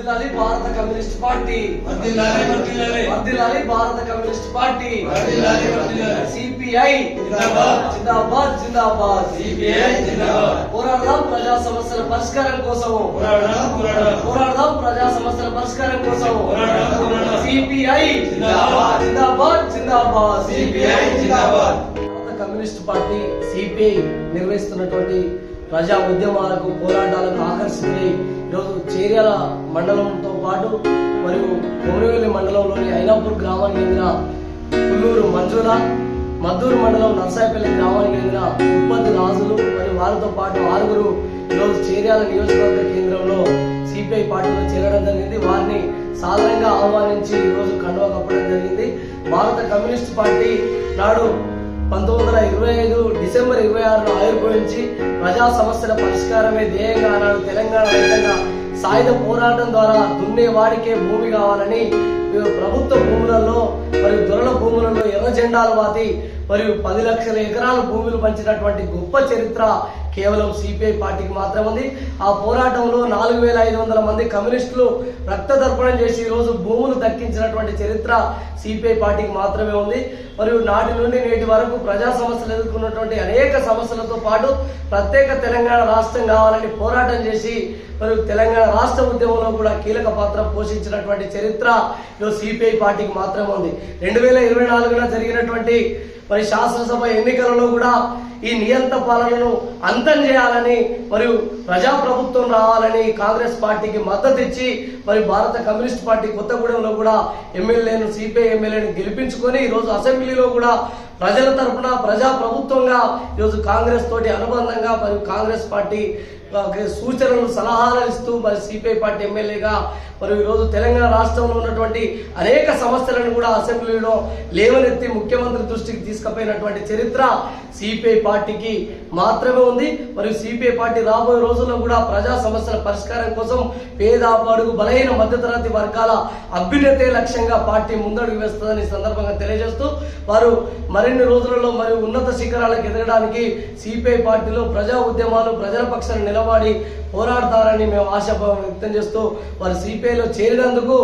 వర్ధిల్లాలి భారత communist party వర్ధిల్లాలి, వర్ధిల్లాలి. వర్ధిల్లాలి భారత కమ్యూనిస్ట్ పార్టీ వర్ధిల్లాలి, వర్ధిల్లాలి. సిపిఐ జిందాబాద్. జిందాబాద్ జిందాబాద్ సిపిఐ జిందాబాద్. పోరాడదాం ప్రజా సమస్యల పరిష్కారం కోసం పోరాడదాం, పోరాడదాం. పోరాడదాం ప్రజా సమస్యల పరిష్కారం కోసం పోరాడదాం, పోరాడదాం. సిపిఐ జిందాబాద్. జిందాబాద్ జిందాబాద్ సిపిఐ జిందాబాద్. కమ్యూనిస్ట్ పార్టీ సిపిఐ నిర్వహిస్తున్నటువంటి ప్రజా ఉద్యమాలకు పోరాటాలకు ఆకర్షితులై ఈరోజు చేర్యాల మండలంతో పాటు మరియు కొమరవెల్లి మండలంలోని ఐనాపూర్ గ్రామానికి చెందిన పుల్లూరు మంజుల మద్దూరు మండలం నర్సాయపల్లి గ్రామానికి చెందిన ఉప్పత్తి రాజులు మరియు వారితో పాటు ఆరుగురు ఈరోజు చేర్యాల నియోజకవర్గ కేంద్రంలో సిపిఐ పార్టీలో చేరడం జరిగింది. వారిని సాధారణంగా ఆహ్వానించి ఈరోజు కండువా కప్పడం జరిగింది. భారత కమ్యూనిస్ట్ పార్టీ నాడు పంతొమ్మిది వందల ఇరవై ఐదు డిసెంబర్ ఇరవై ఆరులో ఆవిర్భవించి ప్రజా సమస్యల పరిష్కారమే ధ్యేయంగా ఆనాడు తెలంగాణ రైతంగా సాయుధ పోరాటం ద్వారా దున్నే వాడికే భూమి కావాలని ప్రభుత్వ భూములలో మరియు దొరల భూములలో ఎర్ర జెండాలు వాతి మరియు పది లక్షల ఎకరాల భూములు పంచినటువంటి గొప్ప చరిత్ర కేవలం సిపిఐ పార్టీకి మాత్రమే ఉంది. ఆ పోరాటంలో నాలుగు వేల ఐదు వందల మంది కమ్యూనిస్టులు రక్త తర్పణం చేసి ఈరోజు భూములు దక్కించినటువంటి చరిత్ర సిపిఐ పార్టీకి మాత్రమే ఉంది. మరియు నాటి నుండి నేటి వరకు ప్రజా సమస్యలు ఎదుర్కొన్నటువంటి అనేక సమస్యలతో పాటు ప్రత్యేక తెలంగాణ రాష్ట్రం కావాలని పోరాటం చేసి మరియు తెలంగాణ రాష్ట్ర ఉద్యమంలో కూడా కీలక పాత్ర పోషించినటువంటి చరిత్ర ఈరోజు సిపిఐ పార్టీకి మాత్రమే ఉంది. రెండు వేల ఇరవై నాలుగున జరిగినటువంటి మరి శాసనసభ ఎన్నికలలో కూడా ఈ నియంత పాలనను అంతం చేయాలని మరియు ప్రజాప్రభుత్వం రావాలని కాంగ్రెస్ పార్టీకి మద్దతు ఇచ్చి మరి భారత కమ్యూనిస్ట్ పార్టీ కొత్తగూడెంలో కూడా ఎమ్మెల్యేను సిపిఐ ఎమ్మెల్యేని గెలిపించుకొని ఈరోజు అసెంబ్లీలో కూడా ప్రజల తరఫున ప్రజా ప్రభుత్వంగా ఈరోజు కాంగ్రెస్ తోటి అనుబంధంగా మరియు కాంగ్రెస్ పార్టీ సూచనలు సలహాలు ఇస్తూ మరి సిపిఐ పార్టీ ఎమ్మెల్యేగా మరి ఈరోజు తెలంగాణ రాష్ట్రంలో ఉన్నటువంటి అనేక సమస్యలను కూడా అసెంబ్లీలో లేవనెత్తి ముఖ్యమంత్రి దృష్టికి తీసుకుపోయినటువంటి చరిత్ర సిపిఐ పార్టీకి మాత్రమే ఉంది. మరియు సిపిఐ పార్టీ రాబోయే రోజుల్లో కూడా ప్రజా సమస్యల పరిష్కారం కోసం పేద బడుగు బలహీన మధ్యతరగతి వర్గాల అభ్యున్నతే లక్ష్యంగా పార్టీ ముందడుగు వేస్తుందని సందర్భంగా తెలియజేస్తూ వారు మరిన్ని రోజులలో మరియు ఉన్నత శిఖరాలకు ఎదగడానికి సిపిఐ పార్టీలో ప్రజా ఉద్యమాలు ప్రజల పక్షాన నిలబడి పోరాడతారని మేము ఆశాభావం వ్యక్తం చేస్తూ వారు సిపిఐలో చేరినందుకు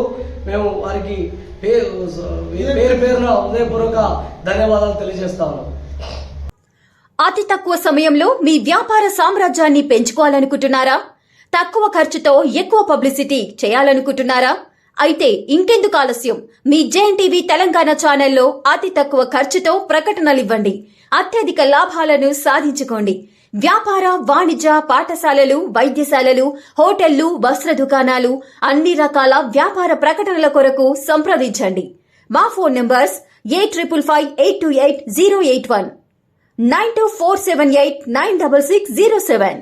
మేము వారికి పేరు పేరు పేరున హృదయపూర్వక ధన్యవాదాలు తెలియజేస్తాను అతి తక్కువ సమయంలో మీ వ్యాపార సామ్రాజ్యాన్ని పెంచుకోవాలనుకుంటున్నారా? తక్కువ ఖర్చుతో ఎక్కువ పబ్లిసిటీ చేయాలనుకుంటున్నారా? అయితే ఇంకెందుకు ఆలస్యం? మీ జేఎన్ టీవీ తెలంగాణ ఛానల్లో అతి తక్కువ ఖర్చుతో ప్రకటనలివ్వండి. అత్యధిక లాభాలను సాధించుకోండి. వ్యాపార వాణిజ్య పాఠశాలలు వైద్యశాలలు హోటళ్ళు వస్త్ర దుకాణాలు అన్ని రకాల వ్యాపార ప్రకటనల కొరకు సంప్రదించండి. మా phone numbers eight triple five eight two eight zero eight one nine two four seven eight nine double six zero seven.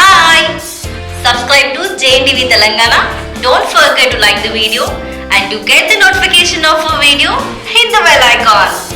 Hi subscribe to JNTV Telangana don't forget to like the video and to get the notification of a video, hit the bell icon.